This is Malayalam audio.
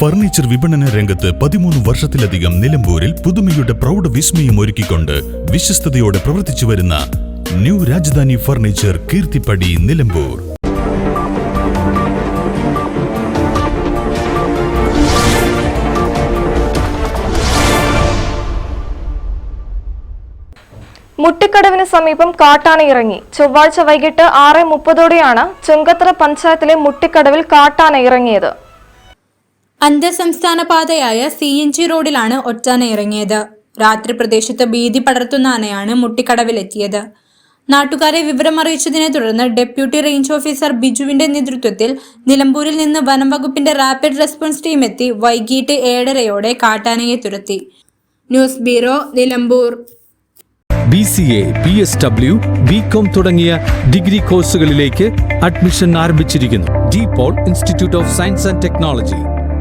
ഫർണിച്ചർ വിപണന രംഗത്ത് പതിമൂന്ന് വർഷത്തിലധികം നിലമ്പൂരിൽ പുതുമയുടെ പ്രൗഢ വിസ്മയം ഒരുക്കിക്കൊണ്ട് വിശ്വസ്തയോടെ പ്രവർത്തിച്ചു വരുന്ന ന്യൂ രാജധാനി ഫർണിച്ചർ കീർത്തിപ്പടി നിലമ്പൂർ. മുട്ടിക്കടവിന് സമീപം കാട്ടാന ഇറങ്ങി. ചൊവ്വാഴ്ച വൈകിട്ട് ആറ് മുപ്പതോടെയാണ് ചുങ്കത്തറ പഞ്ചായത്തിലെ മുട്ടിക്കടവിൽ കാട്ടാന ഇറങ്ങിയത്. അന്തർസംസ്ഥാന പാതയായ സി എൻ ജി റോഡിലാണ് ഒറ്റാന ഇറങ്ങിയത്. രാത്രി പ്രദേശത്ത് ഭീതി പടർത്തുന്ന ആനയാണ് മുട്ടിക്കടവിലെത്തിയത്. നാട്ടുകാരെ വിവരമറിയിച്ചതിനെ തുടർന്ന് ഡെപ്യൂട്ടി റേഞ്ച് ഓഫീസർ ബിജുവിന്റെ നേതൃത്വത്തിൽ നിലമ്പൂരിൽ നിന്ന് വനം വകുപ്പിന്റെ റാപ്പിഡ് റെസ്പോൺസ് ടീം എത്തി വൈകിട്ട് ഏഴരയോടെ കാട്ടാനയെ തുരത്തി. News bureau Nilambur. B C A B S W B com തുടങ്ങിയ ഡിഗ്രി കോഴ്സുകളിലേക്ക് അഡ്മിഷൻ ആരംഭിച്ചിരിക്കുന്നു. De Paul institute of science and technology.